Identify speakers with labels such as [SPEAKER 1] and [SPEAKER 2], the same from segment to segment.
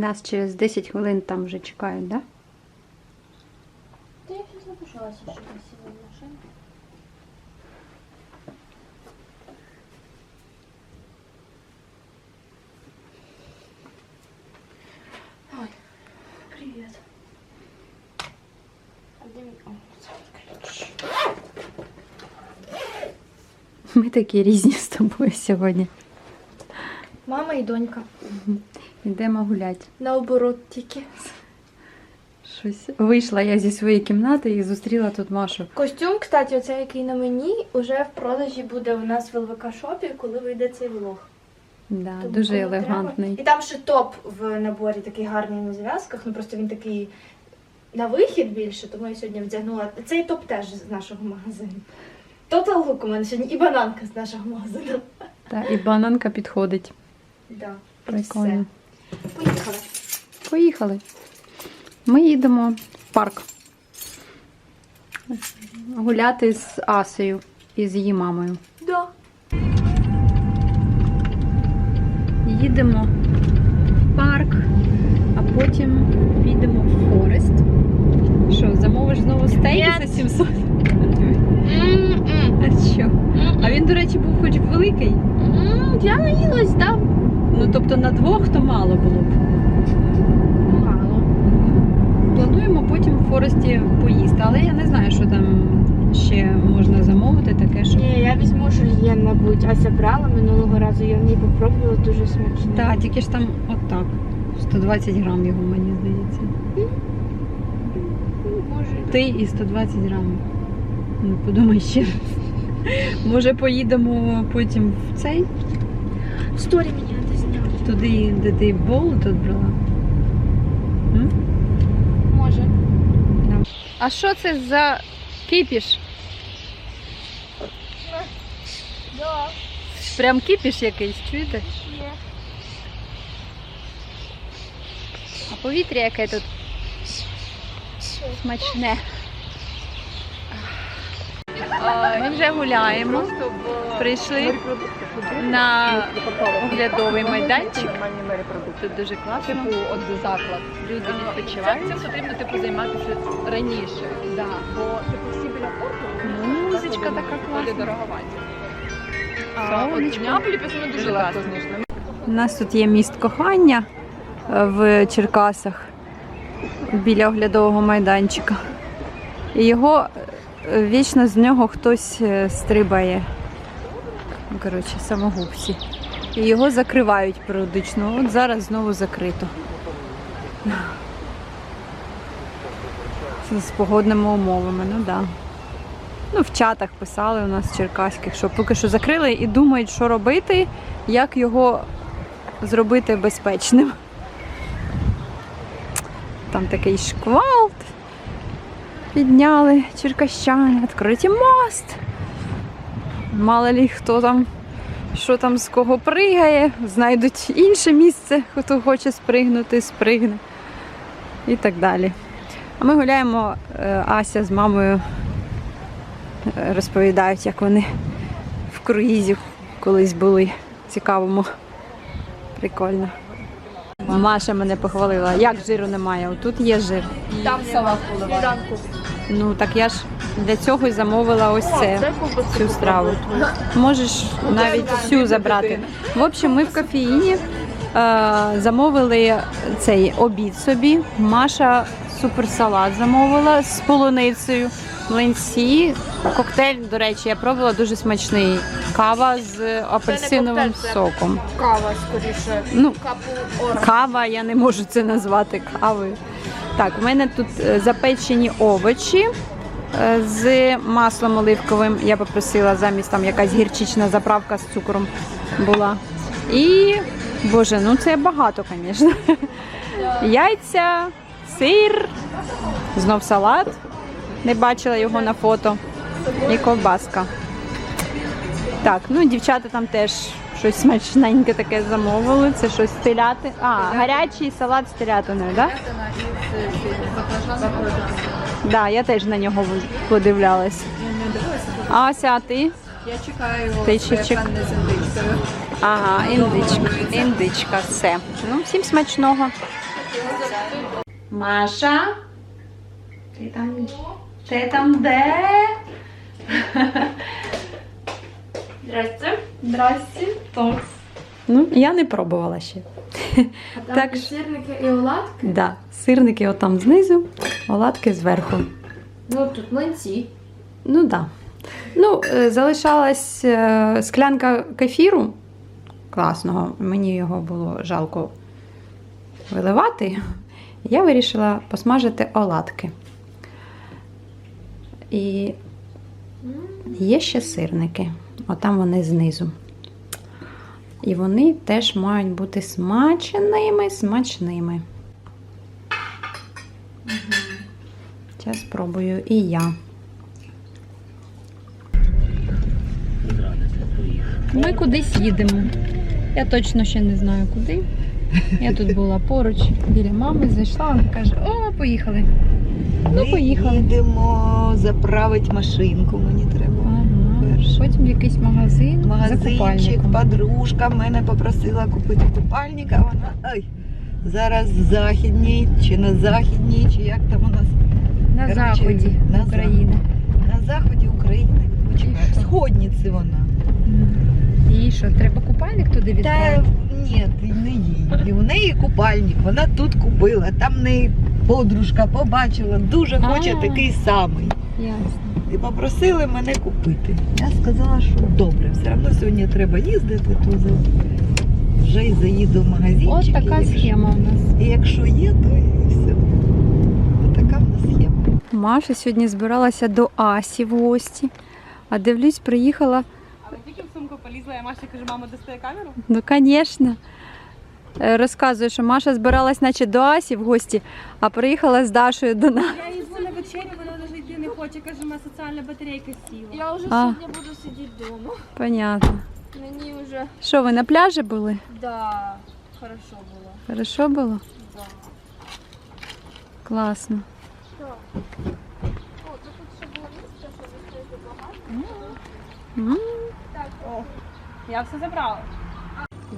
[SPEAKER 1] Нас через 10 хвилин там вже чекають, так? Да?
[SPEAKER 2] Та я щось запишалася, що машина. Ой, привет. А где ми- ключ.
[SPEAKER 1] Ми такі різні з тобою сьогодні.
[SPEAKER 2] Мама і донька.
[SPEAKER 1] Йдемо гуляти.
[SPEAKER 2] Наоборот тільки.
[SPEAKER 1] Щось. Вийшла я зі своєї кімнати і зустріла тут Машу.
[SPEAKER 2] Костюм, кстати, оцей, який на мені, уже в продажі буде у нас в ЛВК шопі, коли вийде цей влог.
[SPEAKER 1] Да,
[SPEAKER 2] Тому
[SPEAKER 1] дуже елегантний.
[SPEAKER 2] треба. І там ще топ в наборі такий гарний на зв'язках, ну просто він такий на вихід більше, тому я сьогодні вдягнула. Цей топ теж з нашого магазину. Total Look у мене сьогодні і бананка з нашого магазину.
[SPEAKER 1] Та, і бананка підходить.
[SPEAKER 2] Да.
[SPEAKER 1] Прикольно.
[SPEAKER 2] Все. Поїхали.
[SPEAKER 1] Поїхали. Ми їдемо в парк. Гуляти з Асею і з її мамою.
[SPEAKER 2] Да.
[SPEAKER 1] Їдемо в парк, а потім підемо в Форест. Що, замовиш знову стейк за 700? А що? А він, до речі, був хоч великий.
[SPEAKER 2] М, Я наїлась, да?
[SPEAKER 1] Ну, тобто на двох то мало було б.
[SPEAKER 2] Мало.
[SPEAKER 1] Плануємо потім в Форесті поїсти, але я не знаю, що там ще можна замовити, таке, що.
[SPEAKER 2] Ні, я візьму жульєн, мабуть. Ася брала минулого разу, я в ній попробувала дуже смачно.
[SPEAKER 1] Так, тільки ж там отак. 120 грам його, мені здається.
[SPEAKER 2] Може.
[SPEAKER 1] Ти і 120 грам. Ну, подумай ще. Може, поїдемо потім в цей,
[SPEAKER 2] Сторі мені треба зняти.
[SPEAKER 1] туди, де ти бол тут брала. М?
[SPEAKER 2] Може.
[SPEAKER 1] А що це за кипіш?
[SPEAKER 2] Да.
[SPEAKER 1] Прям кипіш якийсь, чуєте?
[SPEAKER 2] Є.
[SPEAKER 1] А повітря яке тут смачне. Ми вже гуляємо. Прийшли на оглядовий майданчик. Тут дуже класно.
[SPEAKER 3] Типу, от заклад.
[SPEAKER 1] Люди відпочивають.
[SPEAKER 3] цим потрібно типу займатися раніше.
[SPEAKER 1] Да.
[SPEAKER 3] Бо типу всі біля порту
[SPEAKER 1] Музичка така класна.
[SPEAKER 3] дороговаті. А от в Неаполі після дуже легко знайшли.
[SPEAKER 1] У нас тут є міст кохання е, в Черкасах біля оглядового майданчика. І його е, вічно з нього хтось е, стрибає. Ну, Коротше, самогубці. І його закривають періодично. От зараз знову закрито. З погодними умовами, ну так. Да. Ну, в чатах писали у нас черкаських, що поки що закрили і думають, що робити, як його зробити безпечним. Там такий шквал. Підняли черкащани, відкриті мост. Мало лі хто там, що там з кого пригає, знайдуть інше місце, хто хоче спригнути, спригне і так далі. А ми гуляємо, е, Ася з мамою е, розповідають, як вони в круїзі колись були. Цікавому. Прикольно. Маша мене похвалила. Як жиру немає? Тут є жир.
[SPEAKER 2] Там салат сніданку.
[SPEAKER 1] Ну так я ж для цього й замовила ось це. Цю страву. Можеш навіть всю забрати. В общем, ми в кофеїні е, замовили цей обід собі. Маша суперсалат замовила з полуницею. Млинці, коктейль, до речі, я пробувала дуже смачний. Кава з апельсиновим
[SPEAKER 2] коктейль, це-
[SPEAKER 1] соком.
[SPEAKER 2] Кава, скоріше.
[SPEAKER 1] Ну,
[SPEAKER 2] Капу.
[SPEAKER 1] Кава, я не можу це назвати кавою. Так, у мене тут е, запечені овочі е, з маслом оливковим. Я попросила замість там якась гірчична заправка з цукром була. І, боже, ну це багато, звісно. Яйця, сир, знов салат. Не бачила його на фото. І ковбаска. Так, ну дівчата там теж щось смачненьке таке замовили. Це щось з теляти. А, гарячий салат з телятиною, так? Да? Да, я теж на нього подивлялась. Ася, а ти?
[SPEAKER 3] Я чекаю
[SPEAKER 1] Ти ще чек-. Ага, індичка. Індичка, все. Ну, всім смачного. Маша? Ти там? Ти там де?
[SPEAKER 2] Здрасте. Здрасте. Томс.
[SPEAKER 1] Ну, я не пробувала ще.
[SPEAKER 2] А там
[SPEAKER 1] Так
[SPEAKER 2] і сирники і оладки.
[SPEAKER 1] Да, сирники отам знизу, оладки зверху.
[SPEAKER 2] Ну тут млинці.
[SPEAKER 1] Ну да. Ну, е, залишалась е, склянка кефіру класного. Мені його було жалко виливати. Я вирішила посмажити оладки. І є ще сирники. Отам вони знизу. І вони теж мають бути смаченими, смачними. Зараз спробую і я. Ми кудись їдемо. Я точно ще не знаю куди. Я тут була поруч біля мами, зайшла, вона каже: о, поїхали. Ну,
[SPEAKER 4] Ми
[SPEAKER 1] поїхали.
[SPEAKER 4] Їдемо заправити машинку, мені треба. Перше.
[SPEAKER 1] Потім якийсь магазин.
[SPEAKER 4] Магазинчик, подружка мене попросила купити купальник, а вона ой, зараз в західній чи на західній, чи як там у нас
[SPEAKER 1] на
[SPEAKER 4] коротше,
[SPEAKER 1] заході
[SPEAKER 4] на
[SPEAKER 1] України.
[SPEAKER 4] на заході України. Почекай, сходниці вона.
[SPEAKER 1] І що, треба купальник туди
[SPEAKER 4] Та ні, не їй. І в неї купальник, вона тут купила. Там в неї подружка побачила, дуже хоче
[SPEAKER 1] А.
[SPEAKER 4] такий самий.
[SPEAKER 1] Ясно.
[SPEAKER 4] І попросили мене купити. Я сказала, що добре, все одно сьогодні треба їздити, то за... вже й заїду в магазинчик.
[SPEAKER 1] От така
[SPEAKER 4] якщо-
[SPEAKER 1] схема у нас.
[SPEAKER 4] І якщо є, то і все. Така в нас схема.
[SPEAKER 1] Маша сьогодні збиралася до Асі в гості, а дивлюсь, приїхала.
[SPEAKER 3] Але тільки в сумку полізла, я Маші кажу, мама, достає камеру?
[SPEAKER 1] Ну, звісно. Е, Розказує, що Маша збиралась наче до Асі в гості, а приїхала з Дашою до нас.
[SPEAKER 5] Я їздила на вечерю, хоче, каже, моя соціальна батарейка сіла.
[SPEAKER 2] Я вже
[SPEAKER 1] А.
[SPEAKER 2] сьогодні буду сидіти вдома.
[SPEAKER 1] Понятно.
[SPEAKER 2] Мені вже
[SPEAKER 1] Що, ви на пляжі були?
[SPEAKER 2] да, хорошо було.
[SPEAKER 1] Хорошо було?
[SPEAKER 2] Да.
[SPEAKER 1] Класно.
[SPEAKER 2] О, то тут ще було місце, що відкрити багато.
[SPEAKER 1] М.
[SPEAKER 3] Я все забрала.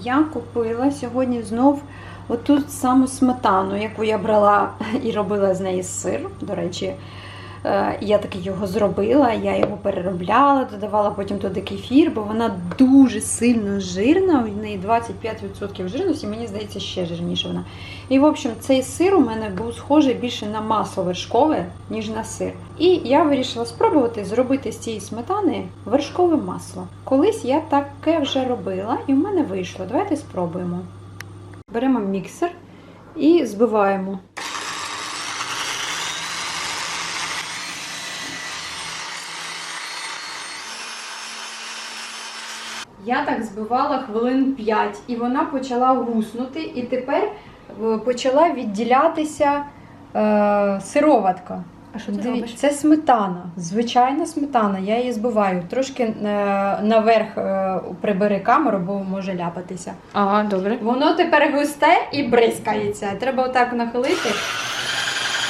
[SPEAKER 1] Я купила сьогодні знов оту саму сметану, яку я брала і робила з неї сир. До речі, я таки його зробила, я його переробляла, додавала потім туди кефір, бо вона дуже сильно жирна, в неї 25% жирності, мені здається, ще жирніша вона. І, в общем, цей сир у мене був схожий більше на масло вершкове, ніж на сир. І я вирішила спробувати зробити з цієї сметани вершкове масло. Колись я таке вже робила, і в мене вийшло. Давайте спробуємо. Беремо міксер і збиваємо. Я так збивала хвилин 5, і вона почала гуснути, і тепер е, почала відділятися е, сироватка.
[SPEAKER 2] А що
[SPEAKER 1] Дивіться, це сметана, звичайна сметана. Я її збиваю. Трошки е, наверх е, прибери камеру, бо може ляпатися.
[SPEAKER 2] Ага, добре.
[SPEAKER 1] Воно тепер густе і бризкається. Треба отак нахилити.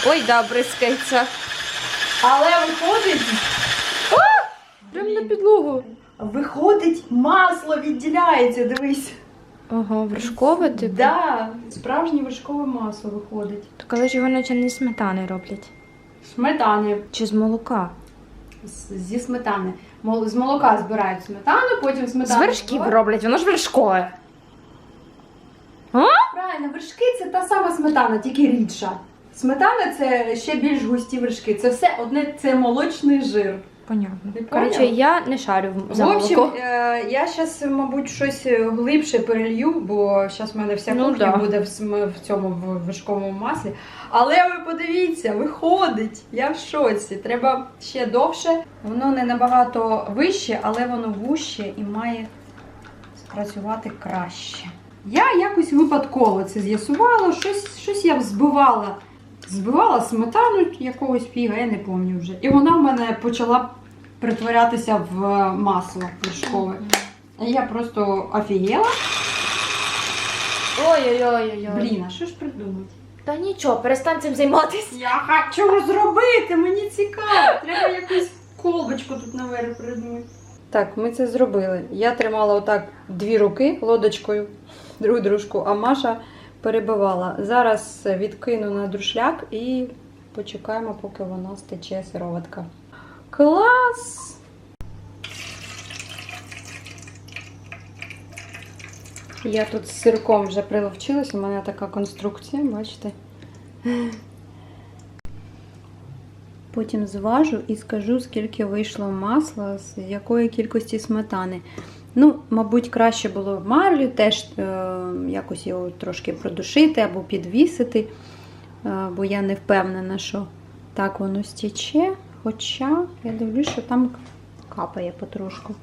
[SPEAKER 1] Ой, да, бризкається. Але виходить.
[SPEAKER 2] Прям на підлогу.
[SPEAKER 1] Виходить, масло відділяється, дивись.
[SPEAKER 2] Ага, вершкове типу.
[SPEAKER 1] Да, справжнє вершкове масло виходить.
[SPEAKER 2] То коли ж його наче не з сметани роблять.
[SPEAKER 1] Сметани.
[SPEAKER 2] Чи з молока?
[SPEAKER 1] З- Зі сметани. Мол- З молока збирають сметану, потім сметану.
[SPEAKER 2] З вершків
[SPEAKER 1] збивають.
[SPEAKER 2] роблять, воно ж вершкове.
[SPEAKER 1] Правильно, вершки це та сама сметана, тільки рідша. Сметана це ще більш густі вершки. Це все одне це молочний жир.
[SPEAKER 2] Понятно.
[SPEAKER 1] Ти
[SPEAKER 2] Коротше, я не шарю в- за
[SPEAKER 1] в общем,
[SPEAKER 2] молоко.
[SPEAKER 1] е, я зараз, мабуть, щось глибше перелью, бо зараз в мене вся
[SPEAKER 2] Ну,
[SPEAKER 1] кухня
[SPEAKER 2] да.
[SPEAKER 1] буде в, см- в цьому в вершковому маслі. Але ви подивіться, виходить. Я в шоці. Треба ще довше. Воно не набагато вище, але воно вуще і має спрацювати краще. Я якось випадково це з'ясувала, щось, щось я збивала. Збивала сметану якогось фіга, я не пам'ятаю вже. І вона в мене почала перетворятися в масло вершкове. Я просто офігела.
[SPEAKER 2] Ой-ой-ой-ой.
[SPEAKER 1] Блін, а що ж придумати?
[SPEAKER 2] Та нічого, перестань цим займатися.
[SPEAKER 1] Я хочу зробити, мені цікаво. Треба якусь колбочку тут наверх придумати. Так, ми це зробили. Я тримала отак дві руки лодочкою, другу дружку, а Маша перебивала. Зараз відкину на друшляк і почекаємо, поки вона стече сироватка. Клас! Я тут з сирком вже приловчилась, у мене така конструкція, бачите? Потім зважу і скажу, скільки вийшло масла, з якої кількості сметани. Ну, мабуть, краще було марлю теж е, якось його трошки продушити або підвісити, е, бо я не впевнена, що так воно стіче. Хоча я дивлюсь, що там капає потрошку.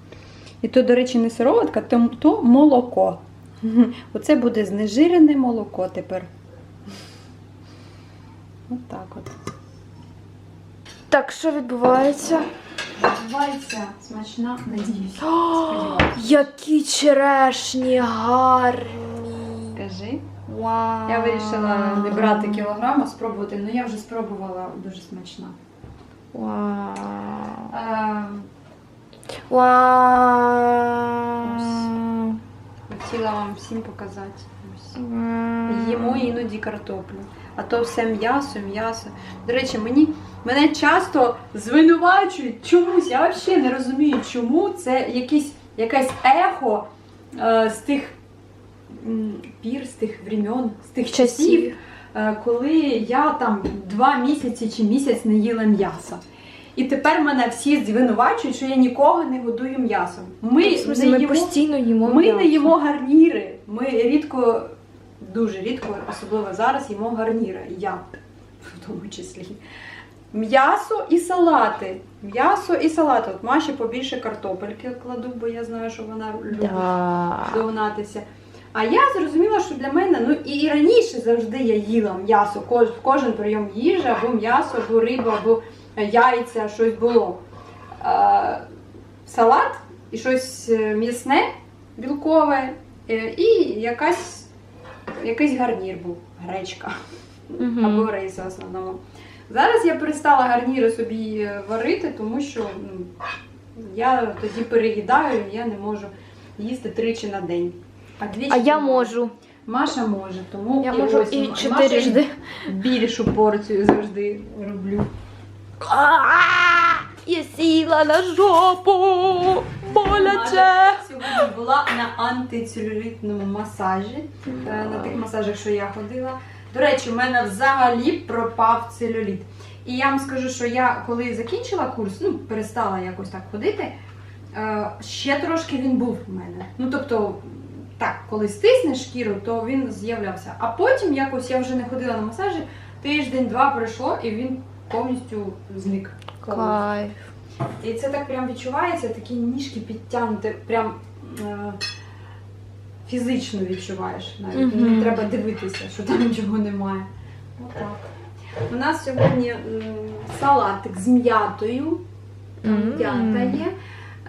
[SPEAKER 1] І то, до речі, не сироватка, то, то молоко. Оце буде знежирене молоко тепер. От так от.
[SPEAKER 2] Так, що відбувається?
[SPEAKER 1] Відбувається смачна, надіюсь.
[SPEAKER 2] Які черешні гарні.
[SPEAKER 1] Скажи.
[SPEAKER 2] Вау.
[SPEAKER 1] Я вирішила не брати кілограм, а спробувати. Ну я вже спробувала дуже смачна.
[SPEAKER 2] Вау.
[SPEAKER 1] Е,
[SPEAKER 2] Вау.
[SPEAKER 1] хотіла вам всім показати. Ось. Їмо іноді картоплю. А то все м'ясо, м'ясо. До речі, мені мене часто звинувачують чомусь. Я взагалі не розумію, чому це якісь, якесь ехо е, з тих пір, з тих времен, з тих часів,
[SPEAKER 2] Часів.
[SPEAKER 1] Е, коли я там два місяці чи місяць не їла м'яса. І тепер мене всі звинувачують, що я нікого не годую м'ясом. Ми,
[SPEAKER 2] смысле,
[SPEAKER 1] не
[SPEAKER 2] ми
[SPEAKER 1] їмо-
[SPEAKER 2] постійно їмо
[SPEAKER 1] ми
[SPEAKER 2] м'ясо.
[SPEAKER 1] не їмо гарніри. Ми рідко, дуже рідко, особливо зараз, їмо гарніри. Я в тому числі. М'ясо і салати. М'ясо і салати. От Маші побільше картопельки кладу, бо я знаю, що вона любить
[SPEAKER 2] Да.
[SPEAKER 1] догнатися. А я зрозуміла, що для мене, ну і, і раніше завжди я їла м'ясо, кож, кожен прийом їжі, або м'ясо, або риба, або яйця, щось було. Е, салат і щось е, м'ясне, білкове, е, і якась, якийсь гарнір був, гречка або рис в основному. Зараз я перестала гарніри собі е, варити, тому що ну, я тоді переїдаю, і я не можу їсти тричі на день. А, двічі
[SPEAKER 2] А я можу.
[SPEAKER 1] Маша може, тому
[SPEAKER 2] Я
[SPEAKER 1] і
[SPEAKER 2] можу
[SPEAKER 1] ось
[SPEAKER 2] і чотирижди.
[SPEAKER 1] більшу порцію завжди роблю.
[SPEAKER 2] Я сіла на жопу. Боляче.
[SPEAKER 1] Сьогодні була на антицелюлітному масажі, е, на тих масажах, що я ходила. До речі, у мене взагалі пропав целюліт. І я вам скажу, що я коли закінчила курс, ну перестала якось так ходити, е, ще трошки він був у мене. Ну тобто, так, коли стиснеш шкіру, то він з'являвся. А потім якось я вже не ходила на масажі, тиждень-два пройшло, і він повністю зник.
[SPEAKER 2] Кайф.
[SPEAKER 1] І це так прям відчувається, такі ніжки підтягнути, прям е, фізично відчуваєш навіть.
[SPEAKER 2] Мгм.
[SPEAKER 1] Не треба дивитися, що там нічого немає. Отак. У нас сьогодні м, салатик з м'ятою. Там м'ята є.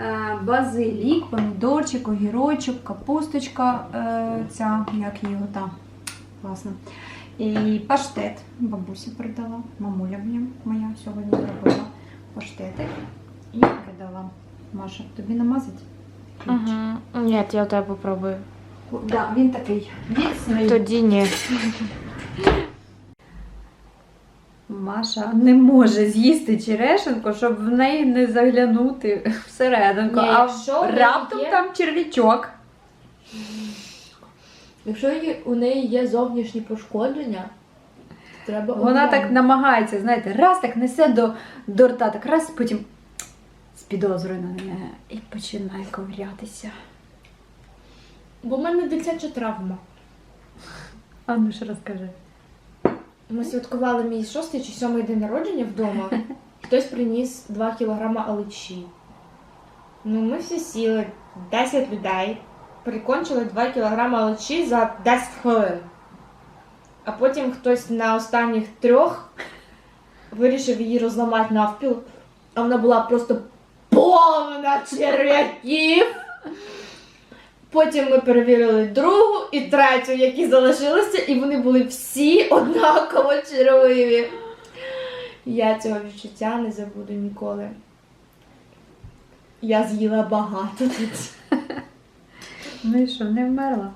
[SPEAKER 1] Е, Базилік, помідорчик, огірочок, капусточка, е, ця, як її та, власне. І паштет бабуся передала, мамуля моя, моя сьогодні зробила паштетик і передала. Маша, тобі намазать?
[SPEAKER 2] Угу. Ні, я тебе попробую.
[SPEAKER 1] Да, він такий міцний.
[SPEAKER 2] Тоді ні.
[SPEAKER 1] Маша не може з'їсти черешенку, щоб в неї не заглянути всерединку.
[SPEAKER 2] Ні,
[SPEAKER 1] а
[SPEAKER 2] якщо в неї
[SPEAKER 1] раптом
[SPEAKER 2] є-
[SPEAKER 1] там черв'ячок.
[SPEAKER 6] Якщо є- у неї є зовнішні пошкодження, треба
[SPEAKER 1] Вона
[SPEAKER 6] оглянути.
[SPEAKER 1] так намагається, знаєте, раз так несе до, до рта, так раз потім з підозрою на мене і починає ковирятися.
[SPEAKER 6] Бо в мене дитяча травма.
[SPEAKER 1] А ну ж розкажи.
[SPEAKER 6] Ми святкували мій шостий чи сьомий день народження вдома. Хтось приніс 2 кілограма аличі. Ну, ми всі сіли, 10 людей, прикончили 2 кілограма аличі за 10 хвилин. А потім хтось на останніх трьох вирішив її розламати навпіл, а вона була просто повна черв'яків. Потім ми перевірили другу і третю, які залишилися, і вони були всі однаково червиві. Я цього відчуття не забуду ніколи. Я з'їла багато тут.
[SPEAKER 1] Ну і що, не вмерла?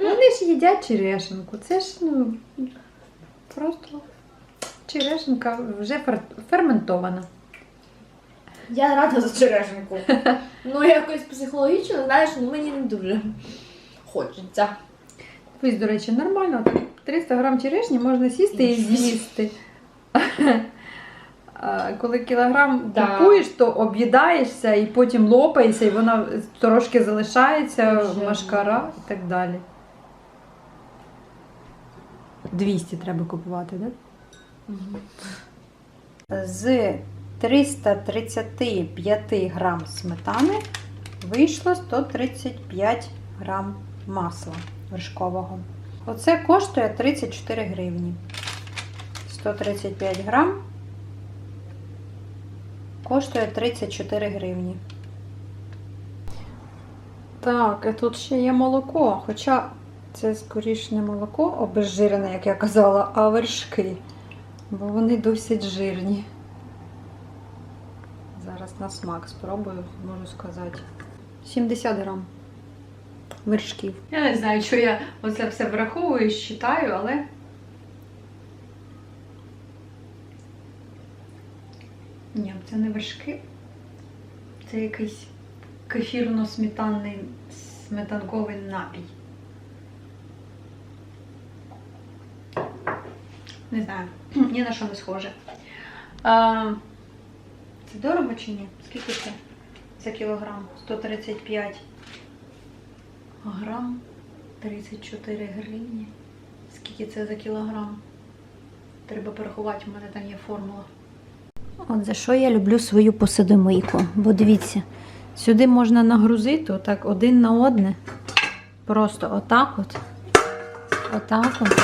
[SPEAKER 1] Вони ж їдять черешенку. Це ж ну просто черешенка вже ферментована.
[SPEAKER 6] Я рада за черешенку. Ну, якось психологічно, знаєш, ну мені не дуже хочеться.
[SPEAKER 1] Ось, до речі, нормально. Так, 300 грам черешні можна сісти і з'їсти. А коли кілограм
[SPEAKER 6] Да.
[SPEAKER 1] купуєш, то об'їдаєшся і потім лопаєшся, і вона трошки залишається
[SPEAKER 6] Вже.
[SPEAKER 1] машкара і так далі. 200 треба купувати, так? З 335 грам сметани вийшло 135 грам масла вершкового. Оце коштує 34 гривні. 135 грам коштує 34 гривні. Так, і тут ще є молоко. Хоча це скоріше не молоко обезжирене, як я казала, а вершки. Бо вони досить жирні. Зараз на смак спробую, можу сказати. 70 грам вершків. Я не знаю, що я оце все враховую, считаю, але. Ні, це не вершки. Це якийсь кефірно-сметанний сметанковий напій. Не знаю, ні на що не схоже. А, це дорого чи ні? Скільки це за кілограм? 135 грам 34 гривні. Скільки це за кілограм? Треба порахувати, в мене там є формула. От за що я люблю свою посудомийку. Бо дивіться, сюди можна нагрузити отак один на одне. Просто отак от. Отак от.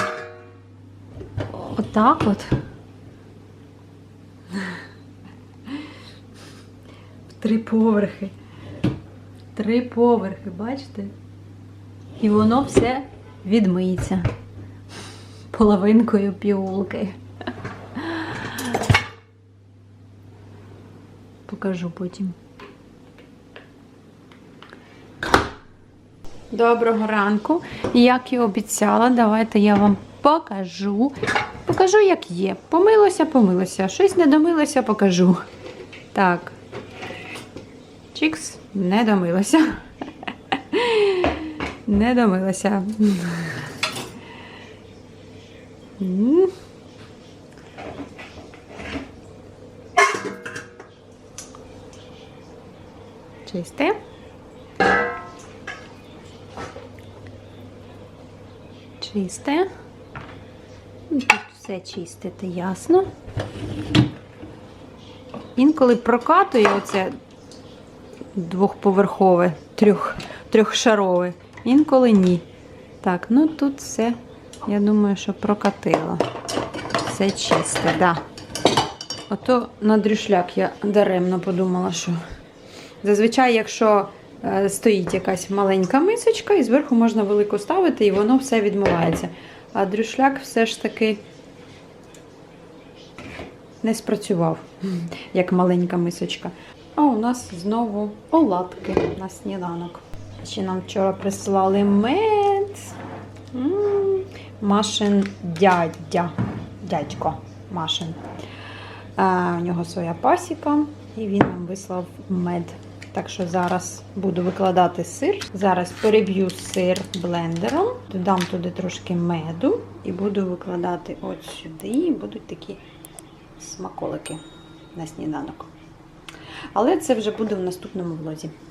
[SPEAKER 1] Отак от. Три поверхи. Три поверхи, бачите? І воно все відмиється половинкою піулки. Покажу потім. Доброго ранку. Як і обіцяла, давайте я вам покажу. Покажу, як є. Помилося, помилося. Щось не домилося, покажу. Так. Чікс, не домилося. Не домилася. Чисте. Чисте. Ну, Тут все чистити, ясно. Інколи прокатує оце двохповерхове, трьох, трьохшарове, інколи ні. Так, ну тут все, я думаю, що прокатило. Все чисте, так. Да. Ото на дрюшляк я даремно подумала, що зазвичай, якщо е, стоїть якась маленька мисочка, і зверху можна велику ставити, і воно все відмивається. А дрюшляк все ж таки не спрацював, як маленька мисочка. А у нас знову оладки на сніданок. Ще нам вчора присилали мед. Машин дядя. Дядько Машин. А, у нього своя пасіка, і він нам вислав мед. Так що зараз буду викладати сир. Зараз переб'ю сир блендером, додам туди трошки меду і буду викладати от сюди. І будуть такі смаколики на сніданок. Але це вже буде в наступному влозі.